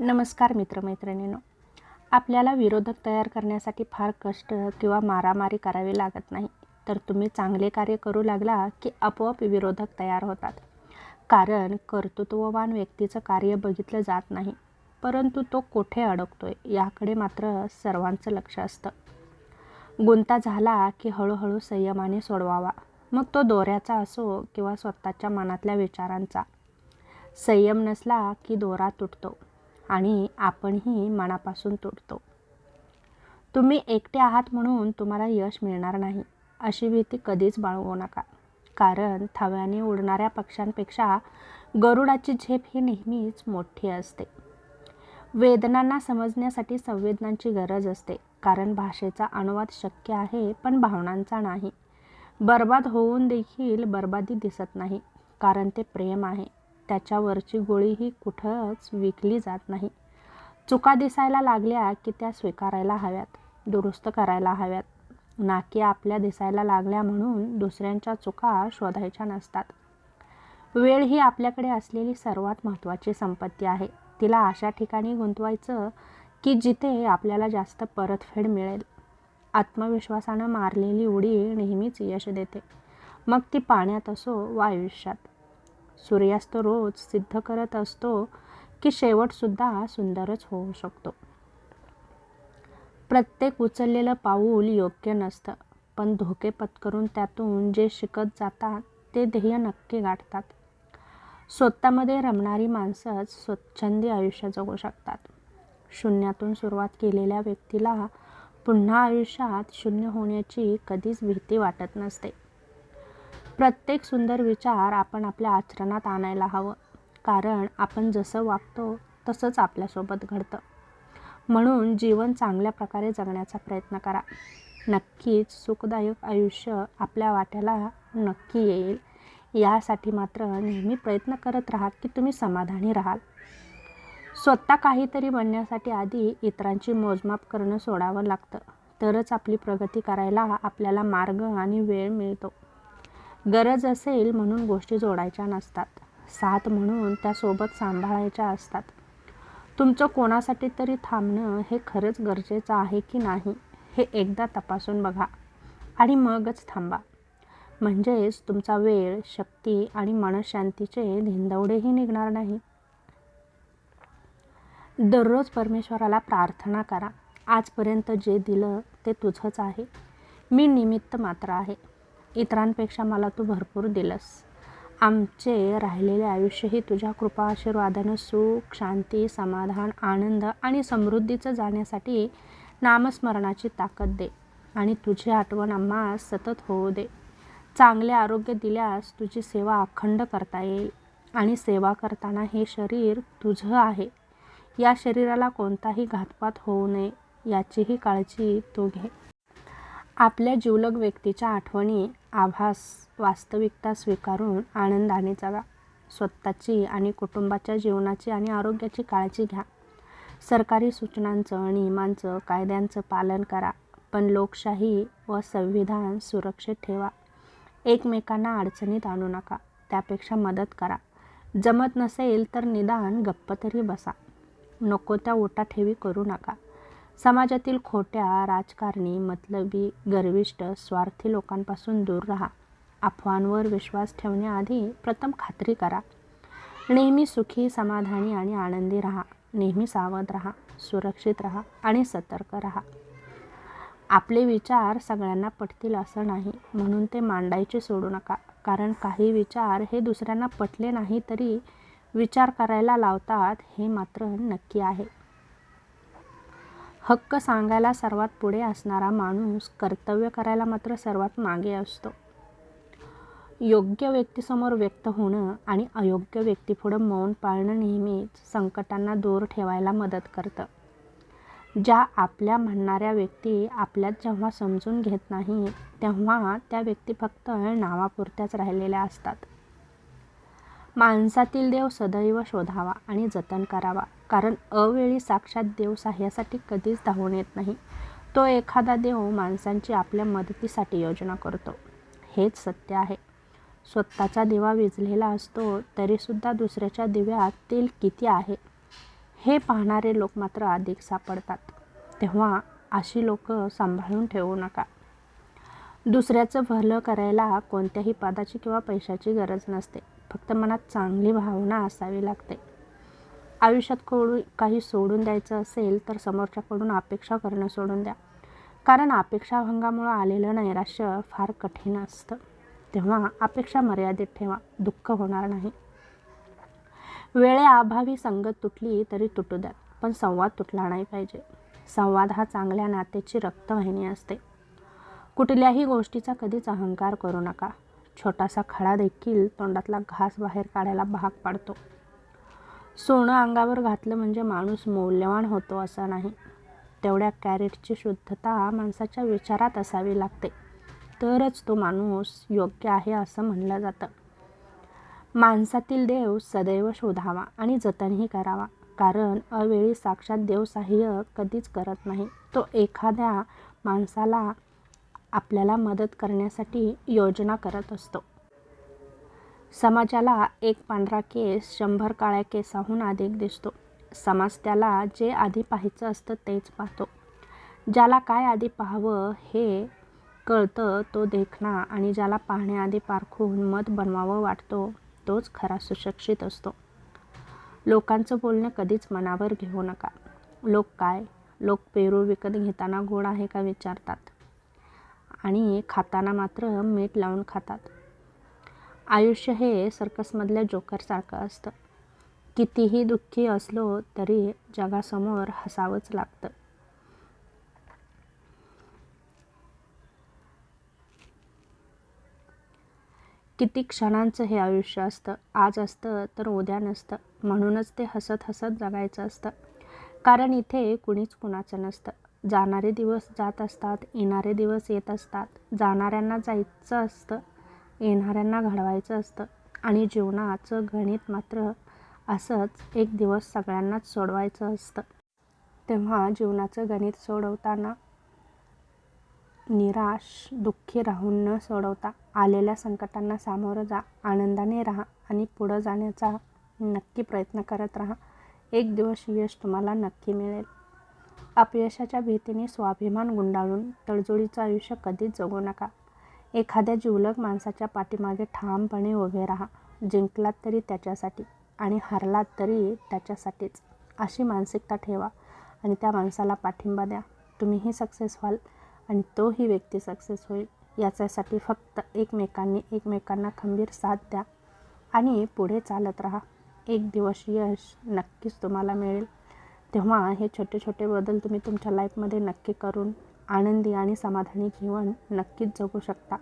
नमस्कार मित्रमैत्रिणींनो. आपल्याला विरोधक तयार करण्यासाठी फार कष्ट किंवा मारामारी करावी लागत नाही. तर तुम्ही चांगले कार्य करू लागला की आपोआप विरोधक तयार होतात. कारण कर्तृत्ववान व्यक्तीचं कार्य बघितलं जात नाही परंतु तो कोठे अडकतोय याकडे मात्र सर्वांचं लक्ष असतं. गुंता झाला की हळूहळू संयमाने सोडवावा. मग तो दोऱ्याचा असो किंवा स्वतःच्या मनातल्या विचारांचा. संयम नसला की दोरा तुटतो. आणि आपणही मनापासून तुटतो. तुम्ही एकटे आहात म्हणून तुम्हाला यश मिळणार नाही अशी भीती कधीच बाळगू नका. कारण थव्याने उडणाऱ्या पक्ष्यांपेक्षा गरुडाची झेप ही नेहमीच मोठी असते. वेदनांना समजण्यासाठी संवेदनांची गरज असते कारण भाषेचा अनुवाद शक्य आहे पण भावनांचा नाही. बर्बाद होऊन देखील बर्बादी दिसत नाही कारण ते प्रेम आहे. त्याच्यावरची गोळी ही कुठंच विकली जात नाही. चुका दिसायला लागल्या की त्या स्वीकारायला हव्यात दुरुस्त करायला हव्यात. ना की आपल्या दिसायला लागल्या म्हणून दुसऱ्यांच्या चुका शोधायच्या नसतात. वेळ ही आपल्याकडे असलेली सर्वात महत्त्वाची संपत्ती आहे. तिला अशा ठिकाणी गुंतवायचं की जिथे आपल्याला जास्त परतफेड मिळेल. आत्मविश्वासानं मारलेली उडी नेहमीच यश देते. मग ती पाण्यात असो वा आयुष्यात. सूर्यास्त रोज सिद्ध करत असतो की शेवटसुद्धा सुंदरच होऊ शकतो. प्रत्येक उचललेलं पाऊल योग्य नसतं पण धोके पत्करून त्यातून जे शिकत जातात ते ध्येय नक्की गाठतात. स्वतःमध्ये रमणारी माणसंच स्वच्छंदी आयुष्य जगू शकतात. शून्यातून सुरुवात केलेल्या व्यक्तीला पुन्हा आयुष्यात शून्य होण्याची कधीच भीती वाटत नसते. प्रत्येक सुंदर विचार आपण आपल्या आचरणात आणायला हवं. कारण आपण जसं वागतो तसंच आपल्यासोबत घडतं. म्हणून जीवन चांगल्या प्रकारे जगण्याचा प्रयत्न करा. नक्कीच सुखदायक आयुष्य आपल्या वाट्याला नक्की येईल. यासाठी मात्र नेहमी प्रयत्न करत राहा की तुम्ही समाधानी राहाल. स्वतः काहीतरी बनण्यासाठी आधी इतरांची मोजमाप करणं सोडावं लागतं. तरच आपली प्रगती करायला आपल्याला मार्ग आणि वेळ मिळतो. गरज असेल म्हणून गोष्टी जोडायच्या नसतात. साथ म्हणून त्यासोबत सांभाळायच्या असतात. तुमचं कोणासाठी तरी थांबणं हे खरंच गरजेचं आहे की नाही हे एकदा तपासून बघा. आणि मगच थांबा. म्हणजेच तुमचा वेळ शक्ती आणि मनशांतीचे धिंदवडेही निघणार नाही. दररोज परमेश्वराला प्रार्थना करा. आजपर्यंत जे दिलं ते तुझंच आहे. मी निमित्त मात्र आहे. इतरांपेक्षा मला तू भरपूर दिलंस. आमचे राहिलेले आयुष्यही तुझ्या कृपा आशीर्वादानं सुख शांती समाधान आनंद आणि समृद्धीचं जाण्यासाठी नामस्मरणाची ताकद दे आणि तुझी आठवण आम्हा सतत होऊ दे. चांगले आरोग्य दिल्यास तुझी सेवा अखंड करता येईल आणि सेवा करताना हे शरीर तुझं आहे. या शरीराला कोणताही घातपात होऊ नये याचीही काळजी तू घे. आपल्या जीवलग व्यक्तीच्या आठवणी आभास वास्तविकता स्वीकारून आनंदाने जगा. स्वतःची आणि कुटुंबाच्या जीवनाची आणि आरोग्याची काळजी घ्या. सरकारी सूचनांचं नियमांचं कायद्यांचं पालन करा पण लोकशाही व संविधान सुरक्षित ठेवा. एकमेकांना अडचणीत आणू नका त्यापेक्षा मदत करा. जमत नसेल तर निदान गप्प तरी बसा. नको त्या ओटाठेवी करू नका. समाजातील खोट्या राजकारणी मतलबी गर्विष्ट स्वार्थी लोकांपासून दूर राहा. अफवांवर विश्वास ठेवण्याआधी प्रथम खात्री करा. नेहमी सुखी समाधानी आणि आनंदी राहा. नेहमी सावध राहा सुरक्षित राहा आणि सतर्क राहा. आपले विचार सगळ्यांना पटतील असं नाही. म्हणून ते मांडायचे सोडू नका. कारण काही विचार हे दुसऱ्यांना पटले नाही तरी विचार करायला लावतात हे मात्र नक्की आहे. हक्क सांगायला सर्वात पुढे असणारा माणूस कर्तव्य करायला मात्र सर्वात मागे असतो. योग्य व्यक्तीसमोर व्यक्त होणं आणि अयोग्य व्यक्तीपुढं मौन पाळणं नेहमीच संकटांना दूर ठेवायला मदत करतं. ज्या आपल्या म्हणणाऱ्या व्यक्ती आपल्यात जेव्हा समजून घेत नाही तेव्हा त्या व्यक्ती फक्त नावापुरत्याच राहिलेल्या असतात. माणसातील देव सदैव शोधावा आणि जतन करावा. कारण अवेळी साक्षात देव साह्यासाठी कधीच धावून येत नाही. तो एखादा देव माणसांची आपल्या मदतीसाठी योजना करतो. हेच सत्य आहे. स्वतःचा दिवा विजलेला असतो तरीसुद्धा दुसऱ्याच्या दिव्यात तेल किती आहे हे पाहणारे लोक मात्र अधिक सापडतात. तेव्हा अशी लोक सांभाळून ठेवू नका. दुसऱ्याचं भलं करायला कोणत्याही पदाची किंवा पैशाची गरज नसते. फक्त मनात चांगली भावना असावी लागते. आयुष्यात कोण काही सोडून द्यायचं असेल तर समोरच्याकडून अपेक्षा करणं सोडून द्या. कारण अपेक्षाभंगामुळं आलेलं नैराश्य फार कठीण असतं. तेव्हा अपेक्षा मर्यादित ठेवा दुःख होणार नाही. वेळेअभावी संगत तुटली तरी तुटू द्या पण संवाद तुटला नाही पाहिजे. संवाद हा चांगल्या नात्याची रक्तवाहिनी असते. कुठल्याही गोष्टीचा कधीच अहंकार करू नका. छोटासा खडा देखील तोंडातला घास बाहेर काढायला भाग पाडतो. सोनं अंगावर घातलं म्हणजे माणूस मौल्यवान होतो असं नाही. तेवढ्या कॅरेटची शुद्धता माणसाच्या विचारात असावी लागते. तरच तो माणूस योग्य आहे असं म्हणलं जातं. माणसातील देव सदैव शोधावा आणि जतनही करावा. कारण अवेळी साक्षात देवसाह्य कधीच करत नाही. तो एखाद्या माणसाला आपल्याला मदत करण्यासाठी योजना करत असतो. समाजाला एक पांढरा केस शंभर काळ्या केसाहून अधिक दिसतो. समाज त्याला जे आधी पाहायचं असतं तेच पाहतो. ज्याला काय आधी पाहावं हे कळतं तो देखणा आणि ज्याला पाहण्याआधी पारखून मत बनवावं वाटतो तोच खरा सुशिक्षित असतो. लोकांचं बोलणं कधीच मनावर घेऊ नका. लोक काय? लोक पेरू विकत घेताना गोड आहे का विचारतात. आणि खाताना मात्र मीठ लावून खातात. आयुष्य हे सर्कसमधल्या जोकरसारखं असतं. कितीही दुःखी असलो तरी जगासमोर हसावंच लागतं. किती क्षणांचं हे आयुष्य असतं. आज असतं तर उद्या नसतं. म्हणूनच ते हसत हसत जगायचं असतं. कारण इथे कुणीच कुणाचं नसतं. जाणारे दिवस जात असतात येणारे दिवस येत असतात. जाणाऱ्यांना जायचं असतं येणाऱ्यांना घडवायचं असतं. आणि जीवनाचं गणित मात्र असंच एक दिवस सगळ्यांनाच सोडवायचं असतं. तेव्हा जीवनाचं गणित सोडवताना निराश दुःखी राहून न सोडवता आलेल्या संकटांना सामोरं जा आनंदाने राहा आणि पुढं जाण्याचा नक्की प्रयत्न करत राहा. एक दिवस यश तुम्हाला नक्की मिळेल. अपयशाच्या भीतीने स्वाभिमान गुंडाळून तडजोडीचं आयुष्य कधीच जगू नका. एखाद्या जिवलग माणसाच्या पाठीमागे ठामपणे उभे राहा. जिंकलात तरी त्याच्यासाठी आणि हरलात तरी त्याच्यासाठीच. अशी मानसिकता ठेवा आणि त्या माणसाला पाठिंबा द्या. तुम्हीही सक्सेस व्हाल आणि तोही व्यक्ती सक्सेस होईल. याच्यासाठी फक्त एकमेकांनी एकमेकांना खंबीर साथ द्या आणि पुढे चालत राहा. एक दिवस यश नक्कीच तुम्हाला मिळेल. तेव्हा हे छोटे छोटे बदल तुम्ही तुमच्या लाईफमध्ये नक्की करून आनंदी आणि समाधानी जीवन नक्कीच जगू शकता.